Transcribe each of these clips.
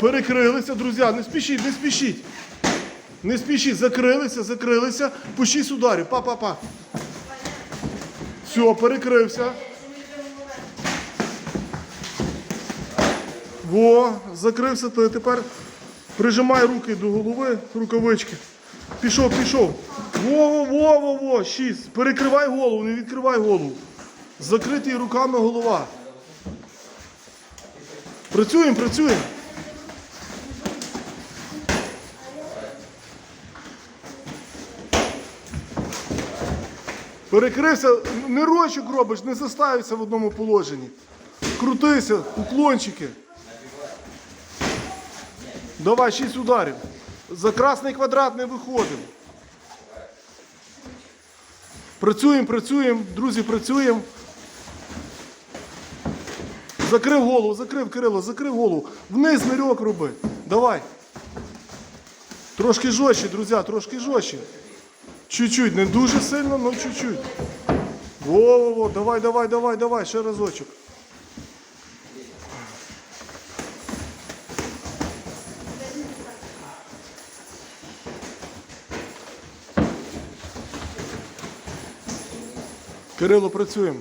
Перекрилися, друзі, не спішіть, не спішіть. Не спішіть, закрилися, закрилися. По 6 ударів. Па-па-па. Все, перекрився. Во, закрився, то тепер прижимай руки до голови, рукавички. Пішов, пішов. Во, во, во, во, во, шість. Перекривай голову, не відкривай голову. Закритий руками голова. Працюємо, працюємо. Перекрився, не рочок робиш, не заставився в одному положенні. Крутися, уклончики. Давай, шість ударів. За красний квадрат не виходимо. Працюємо, працюємо, друзі, працюємо. Закрив голову, закрив Кирило, закрив голову. Вниз нирьок роби. Давай. Трошки жорстче, друзі, трошки жорстче. Чуть-чуть, не дуже сильно, але чуть-чуть. Во-во-во, давай, давай, давай, давай, ще разочок. Кирило, працюємо.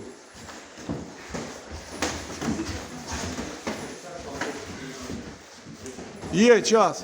Є час.